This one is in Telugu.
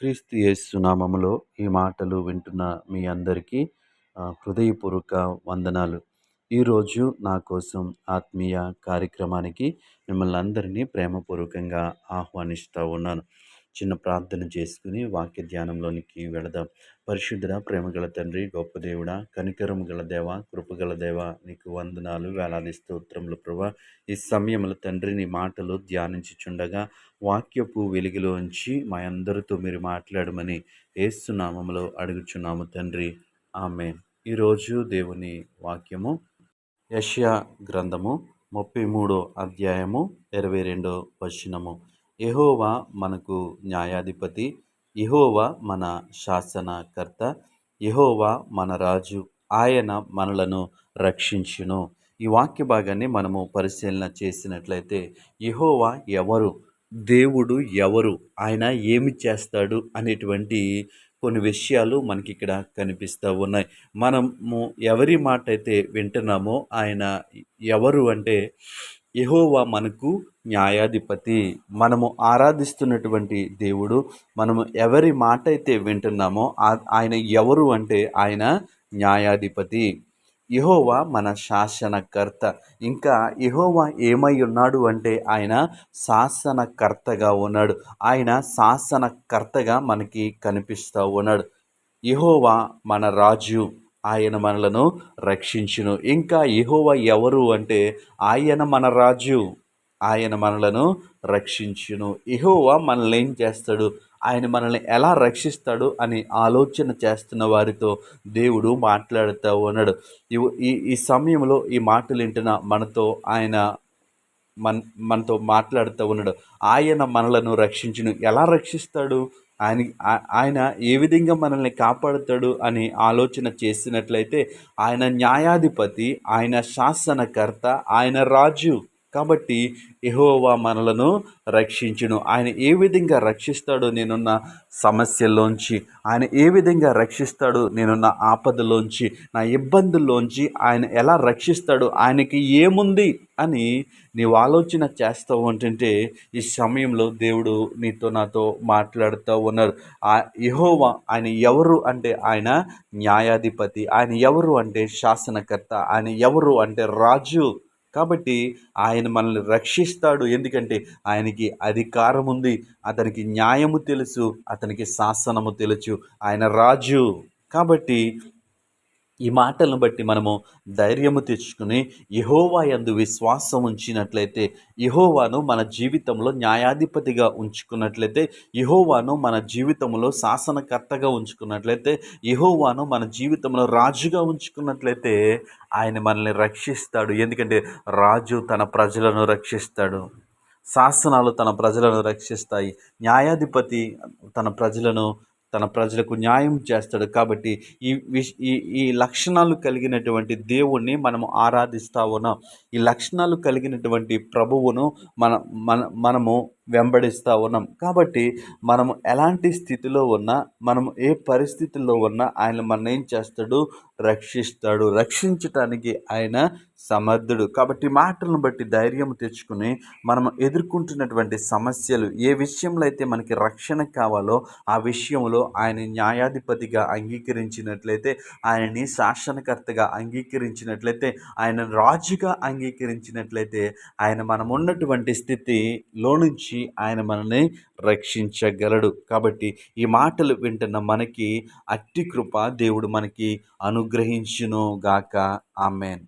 క్రీస్తు యేసు నామములో ఈ మాటలు వింటున్న మీ అందరికీ హృదయపూర్వక వందనాలు. ఈరోజు నా కోసం ఆత్మీయ కార్యక్రమానికి మిమ్మల్ని అందరినీ ప్రేమపూర్వకంగా ఆహ్వానిస్తూ ఉన్నాను. చిన్న ప్రార్థన చేసుకుని వాక్య ధ్యానంలోనికి వెళదాం. పరిశుద్ధ ప్రేమగల తండ్రి గొప్ప దేవుడ కనికరం గల దేవ కృపగల దేవ నీకు వందనాలు వేలాది స్తోత్రములు ప్రభా. ఈ సమయంలో తండ్రి నీ మాటలు ధ్యానించుచుండగా వాక్యపు వెలుగులోంచి మా అందరితో మీరు మాట్లాడమని ఏస్తున్నామములో అడుగుచున్నాము తండ్రి. ఆమె ఈరోజు దేవుని వాక్యము యష్యా గ్రంథము ముప్పై మూడో అధ్యాయము ఇరవై రెండో వచనము. యహోవా మనకు న్యాయాధిపతి యహోవా మన శాసనకర్త యహోవా మన రాజు ఆయన మనలను రక్షించును. ఈ వాక్య భాగాన్ని మనము పరిశీలన చేసినట్లయితే యహోవా ఎవరు దేవుడు ఎవరు ఆయన ఏమి చేస్తాడు అనేటువంటి కొన్ని విషయాలు మనకి ఇక్కడ కనిపిస్తూ ఉన్నాయి. మనము ఎవరి మాట అయితే వింటున్నామో ఆయన ఎవరు అంటే యహోవా మనకు న్యాయాధిపతి. మనము ఆరాధిస్తున్నటువంటి దేవుడు. మనము ఎవరి మాట అయితే వింటున్నామో ఆయన ఎవరు అంటే ఆయన న్యాయాధిపతి. యహోవా మన శాసనకర్త. ఇంకా యహోవా ఏమై ఉన్నాడు అంటే ఆయన శాసనకర్తగా ఉన్నాడు. ఆయన శాసనకర్తగా మనకి కనిపిస్తూ ఉన్నాడు. యహోవా మన రాజు. ఆయన మనలను రక్షించును. ఇంకా ఇహోవ ఎవరు అంటే ఆయన మన రాజు. ఆయన మనలను రక్షించును. ఇహోవ మనల్ని ఏం చేస్తాడు? ఆయన మనల్ని ఎలా రక్షిస్తాడు అని ఆలోచన చేస్తున్న వారితో దేవుడు మాట్లాడుతూ ఉన్నాడు. ఈ ఈ సమయంలో ఈ మాటలు వింటున్న మనతో ఆయన మన మనతో మాట్లాడుతూ ఉన్నాడు. ఆయన మనలను రక్షించును. ఎలా రక్షిస్తాడు? ఆయన ఆయన ఏ విధంగా మనల్ని కాపాడుతాడు అని ఆలోచన చేసినట్లయితే ఆయన న్యాయాధిపతి ఆయన శాసనకర్త ఆయన రాజు. కాబట్టి ఎహోవా మనలను రక్షించును. ఆయన ఏ విధంగా రక్షిస్తాడో నేనున్న సమస్యల్లోంచి ఆయన ఏ విధంగా రక్షిస్తాడు నేనున్న ఆపదలోంచి నా ఇబ్బందుల్లోంచి ఆయన ఎలా రక్షిస్తాడు ఆయనకి ఏముంది అని నీవు ఆలోచన చేస్తూ ఉంటుంటే ఈ సమయంలో దేవుడు నీతో నాతో మాట్లాడుతూ ఉన్నారు. ఆ యహోవా ఆయన ఎవరు అంటే ఆయన న్యాయాధిపతి ఆయన ఎవరు అంటే శాసనకర్త ఆయన ఎవరు అంటే రాజు. కాబట్టి ఆయన మనల్ని రక్షిస్తాడు. ఎందుకంటే ఆయనకి అధికారం ఉంది. అతనికి న్యాయము తెలుసు. అతనికి శాసనము తెలుసు. ఆయన రాజు. కాబట్టి ఈ మాటలను బట్టి మనము ధైర్యము తెచ్చుకుని యహోవా యందు విశ్వాసం ఉంచినట్లయితే యహోవాను మన జీవితంలో న్యాయాధిపతిగా ఉంచుకున్నట్లయితే యహోవాను మన జీవితంలో శాసనకర్తగా ఉంచుకున్నట్లయితే యహోవాను మన జీవితంలో రాజుగా ఉంచుకున్నట్లయితే ఆయన మనల్ని రక్షిస్తాడు. ఎందుకంటే రాజు తన ప్రజలను రక్షిస్తాడు. శాసనాలు తన ప్రజలను రక్షిస్తాయి. న్యాయాధిపతి తన ప్రజలను తన ప్రజలకు న్యాయం చేస్తాడు. కాబట్టి ఈ విష్ ఈ ఈ లక్షణాలు కలిగినటువంటి దేవుణ్ణి మనము ఆరాధిస్తా ఉన్నాం. ఈ లక్షణాలు కలిగినటువంటి ప్రభువును మన మన మనము వెంబడిస్తూ ఉన్నాం. కాబట్టి మనము ఎలాంటి స్థితిలో ఉన్నా మనము ఏ పరిస్థితుల్లో ఉన్నా ఆయన మన ఏం చేస్తాడు? రక్షిస్తాడు. రక్షించటానికి ఆయన సమర్థుడు. కాబట్టి మాటలను బట్టి ధైర్యం తెచ్చుకుని మనం ఎదుర్కొంటున్నటువంటి సమస్యలు ఏ విషయంలో అయితే మనకి రక్షణ కావాలో ఆ విషయంలో ఆయన న్యాయాధిపతిగా అంగీకరించినట్లయితే ఆయనని శాసనకర్తగా అంగీకరించినట్లయితే ఆయన రాజుగా అంగీకరించినట్లయితే ఆయన మనం ఉన్నటువంటి స్థితిలో నుంచి ఆయన మనల్ని రక్షించగలడు. కాబట్టి ఈ మాటలు వింటున్న మనకి అట్టి కృప దేవుడు మనకి అను అనుగ్రహించునుగాక. ఆమెన్.